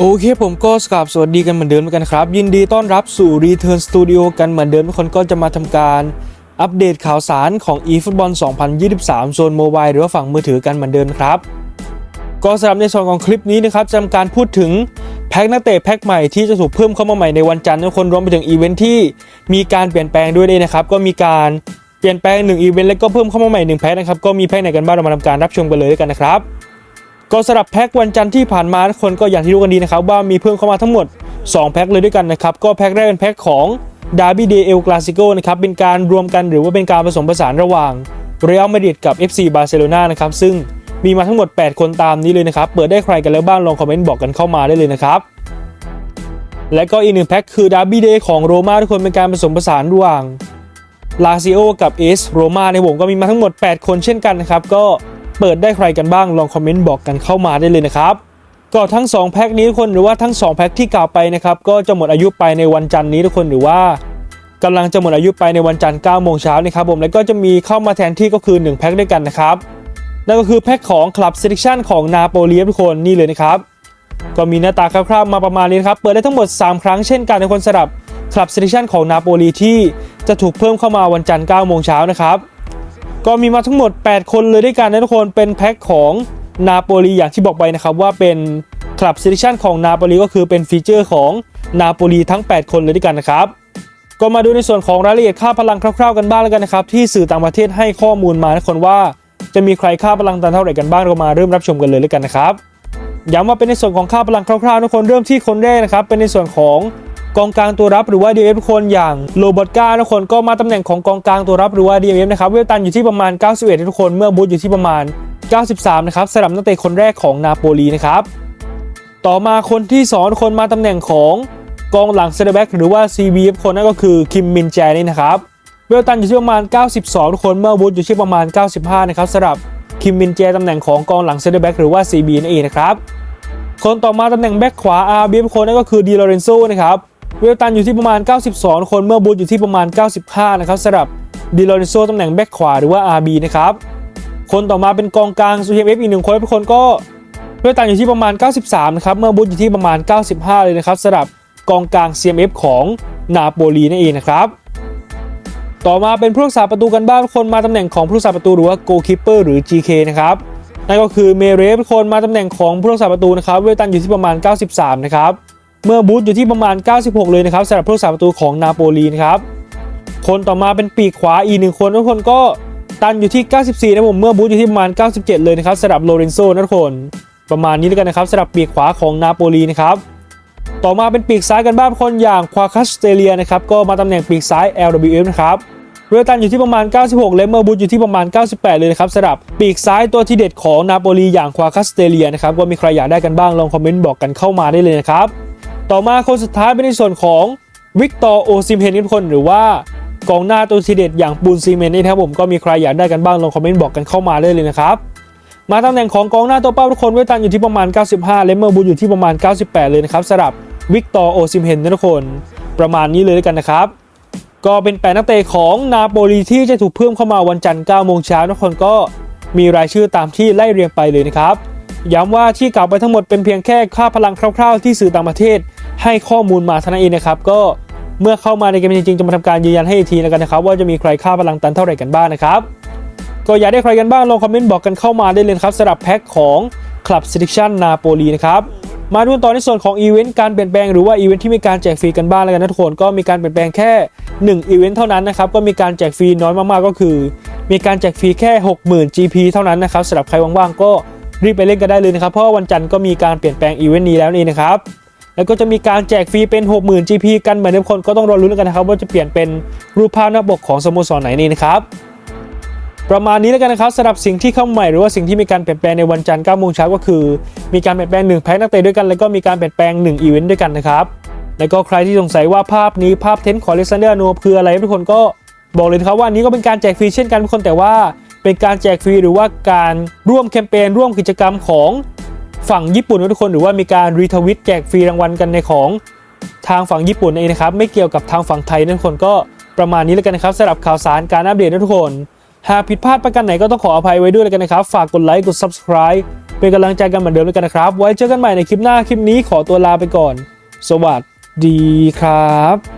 โอเคผมก็สกราบสวัสดีกันเหมือนเดิมกันครับ ยินดีต้อนรับสู่ Return Studio กันเหมือนเดิมทุกคนก็จะมาทำการอัปเดตข่าวสารของ eFootball 2023 โซนโมบายหรือว่าฝั่งมือถือกันเหมือนเดิมครับ ก็สำหรับในส่วนของคลิปนี้นะครับจะทำการพูดถึงแพ็กนักเตะแพ็กใหม่ที่จะถูกเพิ่มเข้ามาใหม่ในวันจันทร์ทุกคนรวมไปถึงอีเวนท์ที่มีการเปลี่ยนแปลงด้วยด้วยนะครับก็มีการเปลี่ยนแปลง1อีเวนต์แล้วก็เพิ่มเข้ามาใหม่1แพ็กนะครับก็มีแพ็กไหนกันบ้างเรามาทำการรับชมกันเลยด้วยกันนะครับ ก็สำหรับแพ็กวันจันทร์ที่ผ่านมาทุกคนก็อย่างที่รู้กันดีนะครับว่ามีเพิ่มเข้ามาทั้งหมด 2 แพ็กเลยด้วยกันนะครับก็แพ็กแรกเป็นแพ็กของ Derby Day El Clasico นะครับเป็นการรวมกันหรือว่าเป็นการผสมผสานระหว่าง Real Madrid กับ FC Barcelona นะครับซึ่งมีมาทั้งหมด 8 คนตามนี้เลยนะครับ เปิดได้ใครกันแล้วบ้างลองคอมเมนต์บอกกันเข้ามาได้เลยนะครับ และก็อีกหนึ่งแพ็กคือ Derby Day ของโรม่าทุกคนเป็นการผสมผสานระหว่างลาซิโอกับเอสโรมาในวงก็มีมาทั้งหมด 8 คนเช่นกันนะครับ ก็ เปิดได้ใครกันบ้างลองคอมเมนต์บอกกันเข้ามาได้เลยนะครับก็ทั้ง 2 แพ็คนี้ทุกคนหรือว่าทั้ง 2 แพ็คที่กล่าวไปนะครับก็จะหมดอายุไปในวันจันทร์นี้ทุกคนหรือว่ากำลังจะหมดอายุไปในวันจันทร์9โมงเช้านะครับผมแล้วก็จะมีเข้ามาแทนที่ก็คือ 1 แพ็คด้วยกันนะครับนั่นก็คือแพ็คของคลับเซ l ิ c ชันของนาโปลีทุกคนนี่เลยนะครับก็มีหน้าตาคร่าวๆมาประมาณนี้นะครับเปิดได้ทั้งหมด 3 ครั้งเช่นกันในคนสำหรับคลับเซ l ิ c ชันของนาโปลีที่จะถูกเพิ่มเข้ามาวันจันทร์9โมงเช้านะครับ ก็มีมาทั้งหมด 8 คนเลยด้วยกันนะทุกคนเป็นแพ็คของนาโปลีอย่างที่บอกไปนะครับว่าเป็นคลับเซ l ิชันของนาโปลีก็คือเป็นฟีเจอร์ของนาโปลีทั้ง 8 คนเลยด้วยกันนะครับก็มาดูในส่วนของรายละเอียดค่าพลังคร่าวๆกันบ้างแล้วกันนะครับที่สื่อต่างประเทศให้ข้อมูลมานะคนว่าจะมีใครค่าพลังตันเท่าไหร่กันบ้างเรามาเริ่มรับชมกันเลยแล้วกันนะครับย้ำว่าเป็นในส่วนของค่าพลังคร่าวๆทุกคนเริ่มที่คนแรกนะครับเป็นในส่วนของ กองกลางตัวรับหรือว่า DF คนอย่างโรบอตกาทุกคนก็มาตำแหน่งของกองกลางตัวรับหรือว่า DF นะครับเวลตันอยู่ที่ประมาณ 91 ทุกคนเมื่อบูธอยู่ที่ประมาณ 93 นะครับสำหรับนักเตะคนแรกของนาโปลีนะครับต่อมาคนที่2ทุกคนมาตำแหน่งของกองหลังเซนเตอร์แบ็กหรือว่า CBF คนนั่นก็คือคิมมินแจนี่นะครับเวลตันอยู่ที่ประมาณ 92 ทุกคนเมื่อบูธอยู่ที่ประมาณ 95 นะครับสำหรับคิมมินแจตำแหน่งของกองหลังเซนเตอร์แบ็กหรือว่า CB นั่นเองนะครับคนต่อมาตำแหน่งแบ็กขวา RBF คนนั่นก็คือดีโลเรนโซนะครับ เวลตันอยู่ที่ประมาณ 92 คน เมื่อบูธอยู่ที่ประมาณ 95 นะครับสำหรับดีโลเรนโซตำแหน่งแบ็กขวาหรือว่า RB นะครับ คนต่อมาเป็นกองกลางซูเฮฟอีกหนึ่งคนทุกคนก็เวลตันอยู่ที่ประมาณ 93 นะครับ เมื่อบูธอยู่ที่ประมาณ 95 เลยนะครับสำหรับกองกลาง CMF ของนาโปลีนั่นเองนะครับ ต่อมาเป็นผู้รักษาประตูกันบ้างคนมาตำแหน่งของผู้รักษาประตูหรือว่า goalkeeper หรือ GK นะครับนั่นก็คือเมเรฟคนมาตำแหน่งของผู้รักษาประตูนะครับ เวลตันอยู่ที่ประมาณ 93 นะครับ เมื่อบูธอยู่ที่ประมาณ 96 เลยนะครับสำหรับผู้รักษาประตูของนาโปลีนะครับคนต่อมาเป็นปีกขวาอีกหนึ่งคนทุกคนก็ตันอยู่ที่ 94 นะผมเมื่อบูธอยู่ที่ประมาณ 97 เลยนะครับสำหรับโลเรนโซนะทุกคนประมาณนี้แล้วกันนะครับสำหรับปีกขวาของนาโปลีนะครับต่อมาเป็นปีกซ้ายกันบ้างคนอย่างควาคัสเตเลียนะครับก็มาตำแหน่งปีกซ้าย LWF นะครับเวลตันอยู่ที่ประมาณ 96และเมอร์บูธอยู่ที่ประมาณ 98 เลยนะครับสำหรับปีกซ้ายตัวที่เด็ดของนาโปลีอย่างควาคัสเตเลียนะครับว่ามีใครอยากได้กันบ้างลองคอมเมนต์บอกกันเข้ามาได้เลยนะครับ ต่อมาคนสุดท้ายเป็นในส่วนของวิกตอร์โอซิมเฮนทุกคนหรือว่ากองหน้าตัวทีเด็ดอย่างปูนซีเมนนี่ครับผมก็มีใครอยากได้กันบ้างลองคอมเมนต์บอกกันเข้ามาได้เลยนะครับมาตำแหน่งของกองหน้าตัวเป้าทุกคนเวตันอยู่ที่ประมาณ 95และเมอร์บูธอยู่ที่ประมาณ 98 เลยนะครับสำหรับวิกตอร์โอซิมเฮนทุกคนประมาณนี้เลยแล้วยกันนะครับ ก็เป็นแปดนักเตะของนาโปลีที่จะถูกเพิ่มเข้ามาวันจันทร์9โมงเช้าทุกคนก็มีรายชื่อตามที่ไล่เรียงไปเลยนะครับย้ำว่าที่กล่าวไปทั้งหมดเป็นเพียงแค่ค่าพลังคร่าวๆ ที่สื่อต่างประเทศ ให้ข้อมูลมาเท่านั้นเองนะครับ ก็เมื่อเข้ามาในเกมจริงๆจะมาทำการยืนยันให้อีกทีแล้วกันนะครับ ว่าจะมีใครค่าพลังตันเท่าไหร่กันบ้างนะครับก็อยากได้ใครกันบ้างลองคอมเมนต์บอกกันเข้ามาได้เลยครับสำหรับแพ็คของคลับ Selection นาโปลีนะครับมาดูต่อในส่วนของอีเวนต์การเปลี่ยนแปลงหรือว่าอีเวนต์ที่มีการแจกฟรีกันบ้างแล้วกันนะทุกคนก็มีการเปลี่ยนแปลงแค่1อีเวนต์เท่านั้นนะครับก็มีการแจกฟรีน้อยมากๆก็คือ มีการแจกฟรีแค่ 60,000 GP เท่านั้นนะครับสำหรับใครว่างๆก็รีบไปเล่นกันได้เลยนะครับเพราะวันจันทร์ก็มีการเปลี่ยนแปลงอีเวนต์นี้แล้วนี่นะครับ แล้วก็จะมีการแจกฟรีเป็น 60,000 GP กันเหมือนเดิมคนก็ต้องรอลุ้นกันนะครับ ว่าจะเปลี่ยนเป็นรูปภาพหน้าปกของสโมสรไหนนี่นะครับประมาณนี้แล้วกันนะครับสำหรับสิ่งที่เข้าใหม่หรือว่าสิ่งที่มีการเปลี่ยนแปลงในวันจันทร์9โมงเช้าก็คือ มีการเปลี่ยนแปลง1แพ็คนักเตะด้วยกัน แล้วก็มีการเปลี่ยนแปลง1อีเวนต์ด้วยกันนะครับแล้วก็ใครที่สงสัยว่าภาพนี้ภาพเทนต์ของเลซันเดอร์โนคืออะไรทุกคนก็บอกเลยนะครับว่านนี้ก็เป็นการแจกฟรีเช่นกันทุกคนแต่ว่า เป็นการแจกฟรีหรือว่าการร่วมแคมเปญร่วมกิจกรรมของ ฝั่งญี่ปุ่นนะทุกคนหรือว่ามีการรีทวิตแจกฟรีรางวัลกันในของทางฝั่งญี่ปุ่นเองนะครับ ไม่เกี่ยวกับทางฝั่งไทยนะทุกคนก็ประมาณนี้แล้วกันนะครับสำหรับข่าวสารการอัปเดตนะทุกคน หากผิดพลาดประการไหนก็ต้องขออภัยไว้ด้วยแล้วกันนะครับ ฝากกดไลค์กด subscribe เป็นกำลังใจกันเหมือนเดิมแล้วกันนะครับ ไว้เจอกันใหม่ในคลิปหน้าคลิปนี้ขอตัวลาไปก่อน สวัสดีครับ